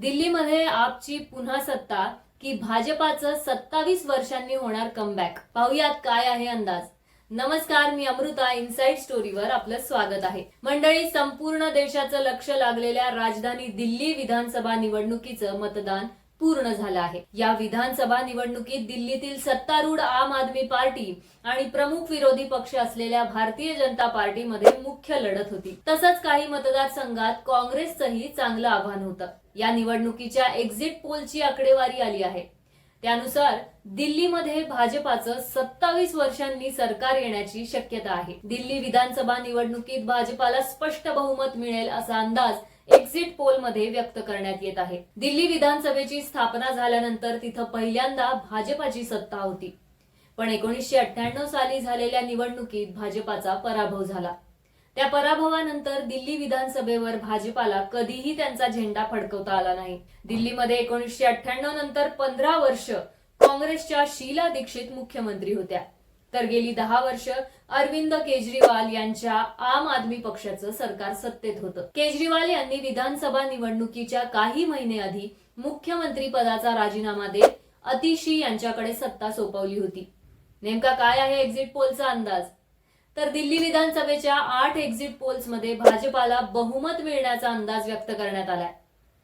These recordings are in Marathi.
दिल्लीमध्ये आपची पुन्हा सत्ता की भाजपाचं सत्तावीस वर्षांनी होणार कमबॅक पाहुयात काय आहे अंदाज. नमस्कार मी अमृता इनसाइड स्टोरीवर आपलं स्वागत आहे. मंडळी संपूर्ण देशाचं लक्ष लागलेल्या राजधानी दिल्ली विधानसभा निवडणुकीचं मतदान पूर्ण झालं आहे. या विधानसभा निवडणुकीत दिल्लीतील सत्तारूढ आम आदमी पार्टी आणि प्रमुख विरोधी पक्ष असलेल्या भारतीय जनता पार्टीमध्ये मुख्य लढत होती. तसंच काही मतदारसंघात काँग्रेसचंही चांगलं आव्हान होतं. या निवडणुकीच्या एक्झिट पोलची आकडेवारी आली आहे. त्यानुसार दिल्लीमध्ये भाजपाचं सत्तावीस वर्षांनी सरकार येण्याची शक्यता आहे. दिल्ली विधानसभा निवडणुकीत भाजपाला स्पष्ट बहुमत मिळेल असा अंदाज एक्झिट पोलमध्ये व्यक्त करण्यात येत आहे. दिल्ली विधानसभेची स्थापना झाल्यानंतर तिथं पहिल्यांदा भाजपाची सत्ता होती. पण एकोणीसशे अठ्ठ्याण्णव साली झालेल्या निवडणुकीत भाजपाचा पराभव झाला. त्या पराभवानंतर दिल्ली विधानसभेवर भाजपाला कधीही त्यांचा झेंडा फडकवता आला नाही. दिल्लीमध्ये एकोणीसशे अठ्ठ्याण्णव नंतर पंधरा वर्ष काँग्रेसच्या शीला दीक्षित मुख्यमंत्री होत्या. तर गेली दहा वर्ष अरविंद केजरीवाल यांच्या आम आदमी पक्षाचं सरकार सत्तेत होतं. केजरीवाल यांनी विधानसभा निवडणुकीच्या काही महिने आधी मुख्यमंत्री पदाचा राजीनामा देत अतिशी यांच्याकडे सत्ता सोपवली होती. नेमका काय आहे एक्झिट पोलचा अंदाज? तर दिल्ली विधानसभेच्या आठ एक्झिट पोल्समध्ये भाजपाला बहुमत मिळण्याचा अंदाज व्यक्त करण्यात आलाय.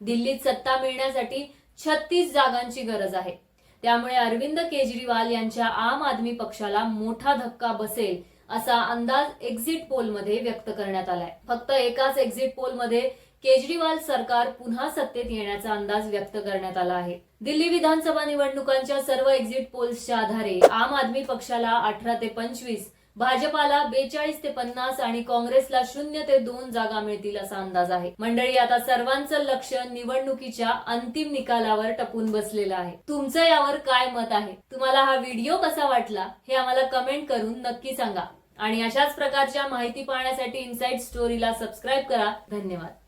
दिल्लीत सत्ता मिळण्यासाठी छत्तीस जागांची गरज आहे. त्यामुळे अरविंद केजरीवाल यांच्या आम आदमी पक्षाला मोठा धक्का बसेल असा अंदाज एक्झिट पोलमध्ये व्यक्त करण्यात आलाय. फक्त एकाच एक्झिट पोलमध्ये केजरीवाल सरकार पुन्हा सत्तेत येण्याचा अंदाज व्यक्त करण्यात आला आहे. दिल्ली विधानसभा निवडणुकांच्या सर्व एक्झिट पोल्सच्या आधारे आम आदमी पक्षाला अठरा ते पंचवीस भाजपाला बेचाळीस ते पन्नास आणि काँग्रेसला शून्य ते दोन जागा मिळतील असा अंदाज आहे. मंडळी आता सर्वांचं लक्ष निवडणुकीच्या अंतिम निकालावर टपून बसलेलं आहे. तुमचं यावर काय मत आहे? तुम्हाला हा व्हिडिओ कसा वाटला? हे आम्हाला कमेंट करून नक्की सांगा. आणि अशाच प्रकारच्या माहिती पाहण्यासाठी इनसाइड स्टोरीला सबस्क्राईब करा. धन्यवाद.